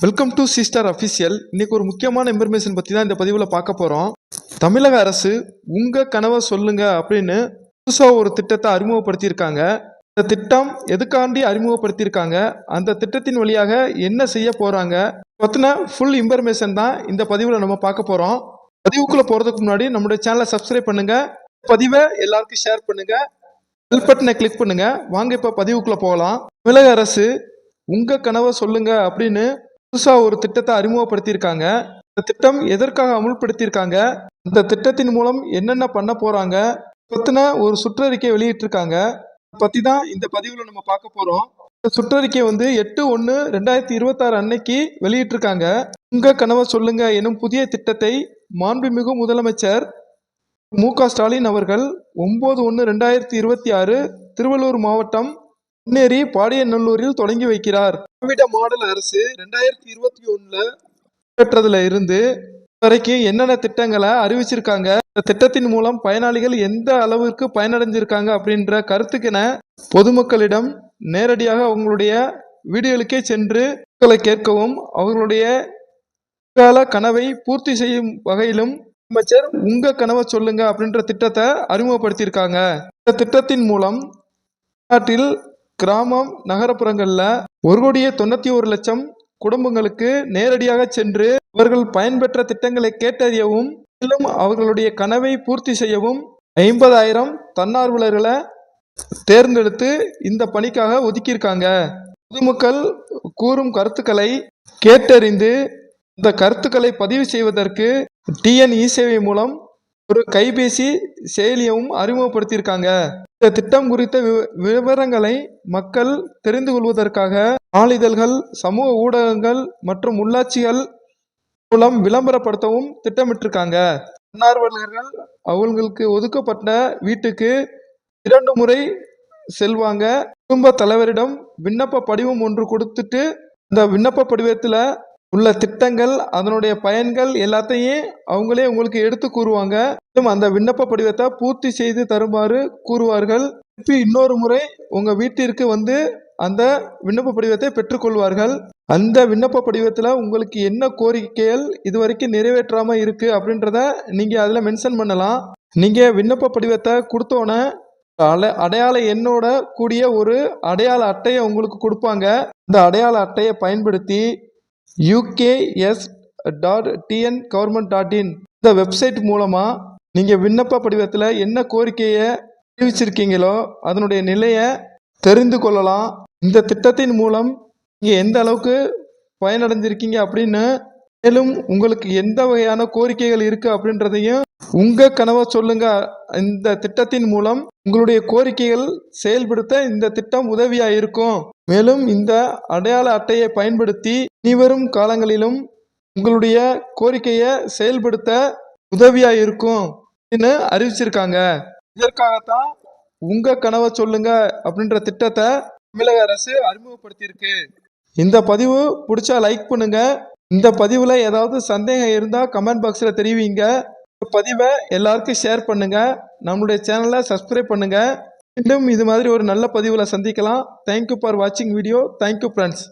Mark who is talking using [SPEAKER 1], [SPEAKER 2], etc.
[SPEAKER 1] Welcome to sister official இன்னைக்கு ஒரு முக்கியமான இன்ஃபர்மேஷன் பற்றி தான் இந்த பதிவில் பார்க்க போகிறோம் தமிழக அரசு உங்கள் கனவை சொல்லுங்க அப்படின்னு புதுசாக ஒரு திட்டத்தை அறிமுகப்படுத்தியிருக்காங்க. இந்த திட்டம் எதுக்காண்டி அறிமுகப்படுத்தியிருக்காங்க? அந்த திட்டத்தின் வழியாக என்ன செய்ய போகிறாங்க பற்றின ஃபுல் இன்ஃபர்மேஷன் தான் இந்த பதிவில் நம்ம பார்க்க போகிறோம் பதிவுக்குள்ளே போகிறதுக்கு முன்னாடி நம்மளுடைய சேனலை சப்ஸ்கிரைப் பண்ணுங்கள் பதிவை எல்லாருக்கும் ஷேர் பண்ணுங்கள் பெல் பட்டனை கிளிக் பண்ணுங்கள் வாங்க இப்போ பதிவுக்குள்ளே போகலாம். தமிழக அரசு உங்கள் கனவை சொல்லுங்கள் அப்படின்னு புதுசாக ஒரு திட்டத்தை அறிமுகப்படுத்தியிருக்காங்க. இந்த திட்டம் எதற்காக அமுல்படுத்தியிருக்காங்க? இந்த திட்டத்தின் மூலம் என்னென்ன பண்ண போகிறாங்க பற்றின ஒரு சுற்றறிக்கை வெளியிட்டிருக்காங்க. அதை பற்றி தான் இந்த பதிவில் நம்ம பார்க்க போகிறோம் இந்த சுற்றறிக்கை வந்து எட்டு ஒன்று ரெண்டாயிரத்தி இருபத்தாறு அன்னைக்கு வெளியிட்டிருக்காங்க. உங்கள் கனவை சொல்லுங்க எனும் புதிய திட்டத்தை மாண்புமிகு முதலமைச்சர் மு க ஸ்டாலின் அவர்கள் ஒம்பது ஒன்று ரெண்டாயிரத்தி இருபத்தி ஆறு திருவள்ளூர் மாவட்டம் முன்னேறி பாடியநல்லூரில் தொடங்கி வைக்கிறார். திராவிட மாடல் அரசு ரெண்டாயிரத்தி இருபத்தி ஒண்ணுல பெற்றதுல இருந்து வரைக்கும் என்னென்ன திட்டங்களை அறிவிச்சிருக்காங்க இந்த திட்டத்தின் மூலம் பயனாளிகள் எந்த அளவிற்கு பயனடைஞ்சிருக்காங்க அப்படின்ற கருத்துக்கென பொதுமக்களிடம் நேரடியாக அவங்களுடைய வீடுகளுக்கே சென்று மக்களை கேட்கவும் அவர்களுடைய கால கனவை பூர்த்தி செய்யும் வகையிலும் அமைச்சர் உங்க கனவை சொல்லுங்க அப்படின்ற திட்டத்தை அறிமுகப்படுத்தியிருக்காங்க. இந்த திட்டத்தின் மூலம் நாட்டில் கிராமம் நகரப்புறங்களில் ஒரு கோடியே தொண்ணூற்றி ஒரு லட்சம் குடும்பங்களுக்கு நேரடியாக சென்று அவர்கள் பயன்பெற்ற திட்டங்களை கேட்டறியவும் மேலும் அவர்களுடைய கனவை பூர்த்தி செய்யவும் ஐம்பதாயிரம் தன்னார்வலர்களை தேர்ந்தெடுத்து இந்த பணிக்காக ஒதுக்கியிருக்காங்க. பொதுமக்கள் கூறும் கருத்துக்களை கேட்டறிந்து இந்த கருத்துக்களை பதிவு செய்வதற்கு டிஎன் இ சேவை மூலம் ஒரு கைபேசி செயலியவும் அறிமுகப்படுத்தியிருக்காங்க. இந்த திட்டம் குறித்த விவரங்களை மக்கள் தெரிந்து கொள்வதற்காக நாளிதழ்கள் சமூக ஊடகங்கள் மற்றும் உள்ளாட்சிகள் மூலம் விளம்பரப்படுத்தவும் திட்டமிட்டிருக்காங்க. தன்னார்வலர்கள் அவங்களுக்கு ஒதுக்கப்பட்ட வீட்டுக்கு இரண்டு முறை செல்வாங்க. குடும்ப தலைவரிடம் விண்ணப்ப படிவம் ஒன்று கொடுத்துட்டு இந்த விண்ணப்ப படிவத்தில் உள்ள திட்டங்கள் அதனுடைய பயன்கள் எல்லாத்தையும் அவங்களே உங்களுக்கு எடுத்து கூறுவாங்க. மேலும் அந்த விண்ணப்ப படிவத்தை பூர்த்தி செய்து தருமாறு கூறுவார்கள். திருப்பி இன்னொரு முறை உங்க வீட்டிற்கு வந்து அந்த விண்ணப்ப படிவத்தை பெற்றுக்கொள்வார்கள் அந்த விண்ணப்ப படிவத்தில் உங்களுக்கு என்ன கோரிக்கைகள் இதுவரைக்கும் நிறைவேற்றாமல் இருக்கு அப்படின்றத நீங்க அதில் மென்ஷன் பண்ணலாம். நீங்க விண்ணப்ப படிவத்தை கொடுத்தோன்னே அல அடையாள எண்ணோட கூடிய ஒரு அடையாள அட்டையை உங்களுக்கு கொடுப்பாங்க. இந்த அடையாள அட்டையை பயன்படுத்தி UKS dot TN government dot in இந்த வெப்சைட் மூலமாக நீங்கள் விண்ணப்ப படிவத்தில் என்ன கோரிக்கையை தெரிவிச்சிருக்கீங்களோ அதனுடைய நிலையை தெரிந்து கொள்ளலாம். இந்த திட்டத்தின் மூலம் நீங்கள் எந்த அளவுக்கு பயனடைஞ்சிருக்கீங்க அப்படின்னு மேலும் உங்களுக்கு எந்த வகையான கோரிக்கைகள் இருக்கு அப்படின்றதையும் உங்க கனவை சொல்லுங்க. இந்த திட்டத்தின் மூலம் உங்களுடைய கோரிக்கைகள் செயல்படுத்த இந்த திட்டம் உதவியா இருக்கும் மேலும் இந்த அடையாள அட்டையை பயன்படுத்தி இனிவரும் காலங்களிலும் உங்களுடைய கோரிக்கையை செயல்படுத்த உதவியா இருக்கும் அப்படின்னு அறிவிச்சிருக்காங்க. இதற்காகத்தான் உங்க கனவை சொல்லுங்க அப்படின்ற திட்டத்தை தமிழக அரசு அறிமுகப்படுத்தியிருக்கு. இந்த பதிவு பிடிச்சா லைக் பண்ணுங்க. இந்த பதிவில் ஏதாவது சந்தேகம் இருந்தால் கமெண்ட் பாக்ஸில் தெரிவிங்க. பதிவை எல்லாருக்கும் ஷேர் பண்ணுங்க. நம்மளுடைய சேனலை சப்ஸ்கிரைப் பண்ணுங்க. மீண்டும் இது மாதிரி ஒரு நல்ல பதிவில் சந்திக்கலாம். தேங்க்யூ ஃபார் வாட்சிங் வீடியோ தேங்க்யூ ஃப்ரெண்ட்ஸ்